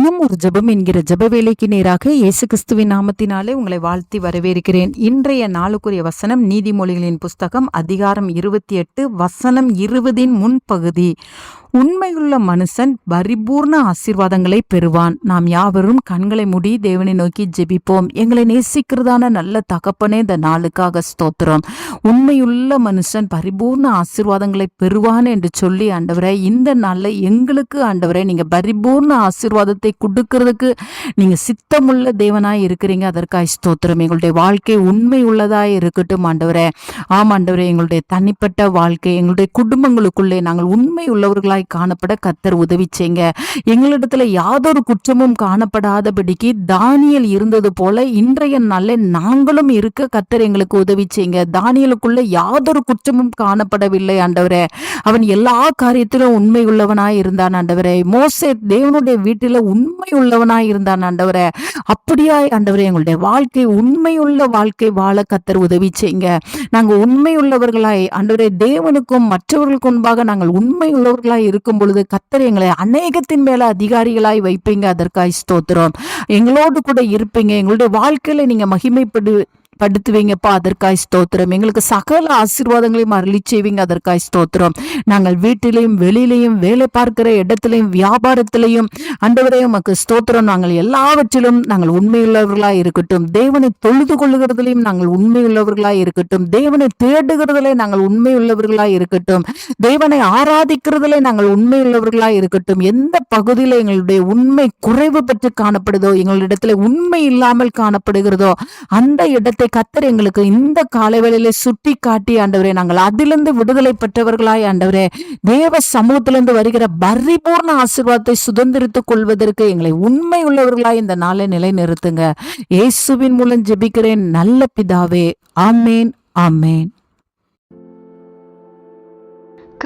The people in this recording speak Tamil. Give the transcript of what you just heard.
தினம் ஒரு ஜபம் என்கிற ஜப வேலைக்கு நேராக இயேசு கிறிஸ்துவின் நாமத்தினாலே உங்களை வாழ்த்தி வரவேற்கிறேன். இன்றைய நாளுக்குரிய வசனம் நீதிமொழிகளின் புஸ்தகம் அதிகாரம் இருபத்தி எட்டு வசனம் இருபதின் முன்பகுதி. உண்மையுள்ள மனுஷன் பரிபூர்ண ஆசீர்வாதங்களை பெறுவான். நாம் யாவரும் கண்களை மூடி தேவனை நோக்கி ஜெபிப்போம். எங்களை நேசிக்கிறதான நல்ல தகப்பனே இந்த நாளுக்காக ஸ்தோத்திரம். உண்மையுள்ள மனுஷன் பரிபூர்ண ஆசீர்வாதங்களை பெறுவான் என்று சொல்லி ஆண்டவரே இந்த நாளில் எங்களுக்கு ஆண்டவரே நீங்க பரிபூர்ண ஆசீர்வாதத்தை கொடுக்கறதுக்கு நீங்க சித்தமுள்ள தேவனாய் இருக்கிறீங்க. அதற்காய் ஸ்தோத்திரம். எங்களுடைய வாழ்க்கை உண்மை உள்ளதாய் இருக்கட்டும் ஆண்டவரே. ஆம் ஆண்டவரே எங்களுடைய தனிப்பட்ட வாழ்க்கை எங்களுடைய குடும்பங்களுக்குள்ளே நாங்கள் உண்மை குற்றவாளிகளாய் காணப்பட கத்தர் உதவி எங்களிடத்துல யாதொரு குற்றமும் காணப்படாதபடிக்கு தானியல் இருந்தது போல இன்றைய நாளில் நாங்களும் இருக்க கத்தர் எங்களுக்கு உதவி செய்யுங்க தானியலுக்குள்ள யாதொரு குற்றமும் காணப்படவில்லை ஆண்டவரே. அவன் எல்லா காரியத்திலும் உண்மை உள்ளவனாய் இருந்தான் ஆண்டவரே. மோசே தேவனுடைய வீட்டில உண்மை உள்ளவனாய் இருந்தான் ஆண்டவரே. அப்படியாய் ஆண்டவரே எங்களுடைய வாழ்க்கை உண்மையுள்ள வாழ்க்கை வாழ கத்தர் உதவி செய்யுங்க நாங்க உண்மை உள்ளவர்களாய் ஆண்டவரே தேவனுக்கும் மற்றவர்களுக்கு முன்பாக நாங்கள் உண்மை உள்ளவர்களாய் இருக்கும் பொழுது கத்தர் எங்களை அநேகத்தின் மேல அதிகாரிகளாய் வைப்பீங்க. அதற்காய் ஸ்தோத்திரம். எங்களோடு கூட இருப்பீங்க. எங்களுடைய வாழ்க்கையில நீங்க மகிமைப்படு படுத்துவீங்கப்பா அதற்காய் ஸ்தோத்திரம். எங்களுக்கு சகல ஆசீர்வாதங்களையும் அருளி செய்வீங்க அதற்காய் ஸ்தோத்திரம். நாங்கள் வீட்டிலையும் வெளியிலையும் வேலை பார்க்கிற இடத்திலையும் வியாபாரத்திலையும் அண்டவரே உமக்கு ஸ்தோத்திரம். நாங்கள் எல்லாவற்றிலும் நாங்கள் உண்மையுள்ளவர்களாய் இருக்கட்டும். தேவனை தொழுது கொள்ளுகிறதுலையும் நாங்கள் உண்மையுள்ளவர்களாக இருக்கட்டும். தேவனை தேடுகிறதிலே நாங்கள் உண்மையுள்ளவர்களாக இருக்கட்டும். தேவனை ஆராதிக்கிறதிலே நாங்கள் உண்மையுள்ளவர்களாக இருக்கட்டும். எந்த பகுதியில் எங்களுடைய உண்மை குறைவு பற்றி காணப்படுதோ எங்களிடத்துல உண்மை இல்லாமல் காணப்படுகிறதோ அந்த இடத்தை கத்தர் எங்களுக்கு இந்த காலவேளையில சுட்டி காட்டி ஆண்டவரே நாங்கள் அதிலிருந்து விடுதலை பெற்றவர்களாய் ஆண்டவரே தேவ சமூகத்திலிருந்து வருகிற பரிபூர்ண ஆசீர்வாதத்தை சுதந்திரித்துக் கொள்வதற்கு எங்களை உண்மை உள்ளவர்களாய் இந்த நாளை நிலைநிறுத்துங்க. இயேசுவின் மூலம் ஜெபிக்கிறேன். நல்ல பிதாவே ஆமேன் ஆமேன்.